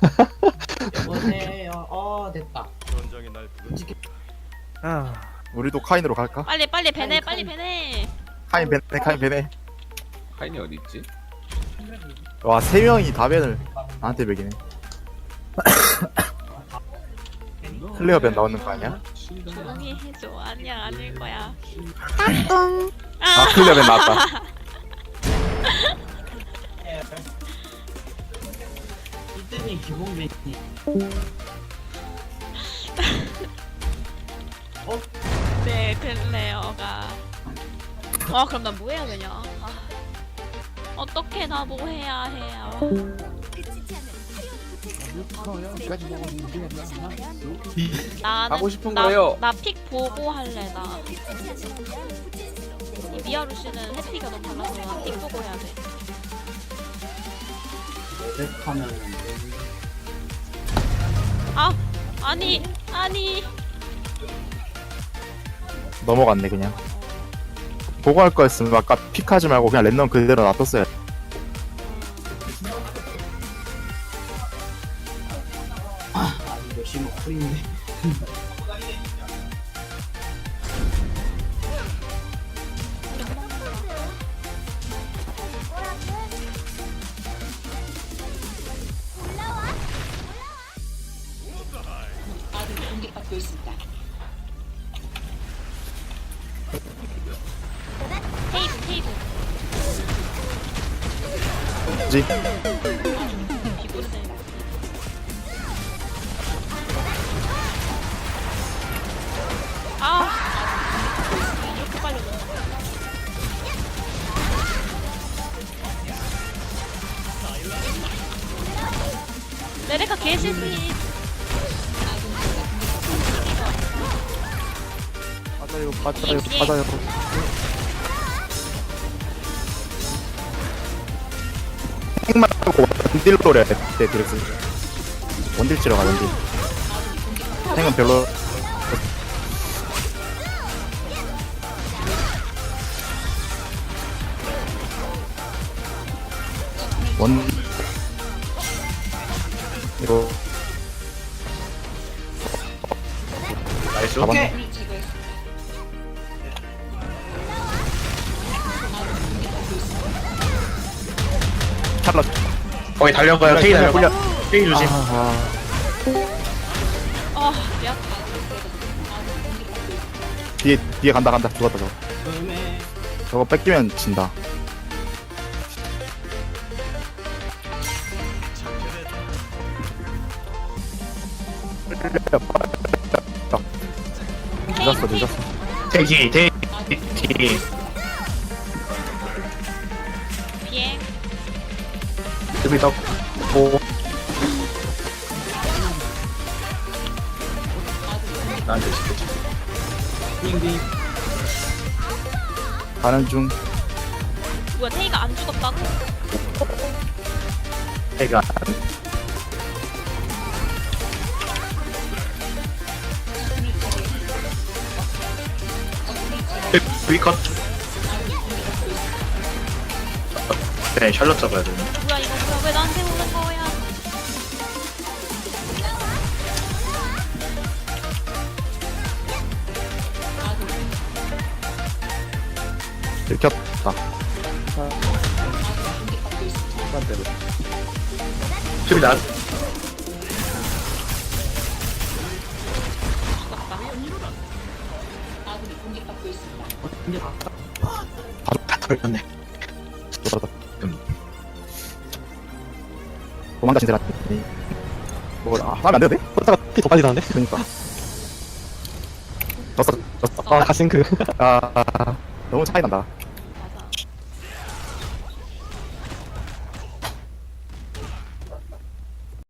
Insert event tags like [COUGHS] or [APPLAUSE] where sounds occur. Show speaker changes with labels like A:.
A: [LAUGHS] 여보세요. 어 됐다.
B: 전장이 날 부르지
C: 아,
D: 우리도 카인으로 갈까?
E: 빨리 빨리 배내 빨리 배내
D: 카인 베네 카인 베네
F: 카인이 어디 있지?
D: 와 세 명이 다 벤을 나한테 베기네 [COUGHS] 클레어 벤 나오는 거 아니야?
E: 조용히 해줘 아니야 아닐 거야
D: 아 클레어 벤 나왔다 [LAUGHS]
A: 이때니 기본 메뉴.
E: 네 클레어가 아 그럼 난뭐 해야 되냐 아. 어떻게 나 뭐 해야 해요 나는
F: 하고 싶은
E: 나-
F: 거예요.
E: 나 픽 보고 할래 나. 이 미아루 씨는 해피가 너무 달라서 픽 보고 해야 돼.
A: 레벨하면
E: 아 아니 아니.
D: 넘어갔네 그냥. 보고 할 거였으면 아까 픽하지 말고 그냥 랜덤 그대로 놔뒀어요.
A: 아 이거 심어 풀인데.
E: 테이프 테이프
D: 그지?
E: 비고르네. 아 이렇게 빨리 오네. 레베카 개실수
D: 맞 맞아요 맞아요. 핵만 하고 원딜로 해야 돼 드렉스 원딜 치러 가 원딜 핵은 별로 원 이거 나이스 잡았네 찰럿
C: 거기 달려가요. 테이 달려가.
D: 굴려.
C: 테이 조심.
D: 아,
E: 아 미안.
D: 뒤에 뒤에 간다 간다. 죽었다 저거. 저거 뺏기면 진다. 늦었어 늦었어.
C: 테이 테이 테이. 여기 더. 오. 나한테 시켰지.
A: 빙빙.
D: 가는 중
E: 뭐야 테이가 안 죽었다고?
C: 테이가. 위컷. 네, 샬럿 잡아야 돼.
E: 뭐야 이거
D: 들켰다
C: 수비 나. 바로 다 털렸네.
D: 돌아다
C: 음.
D: 도망가 신세라 뭐 아, 하면 안 돼? 그러다가 피더 빨리 나는데? 그니까 졌어 졌어
C: 아, 가싱크.
D: 아, 아, 너무 차이 난다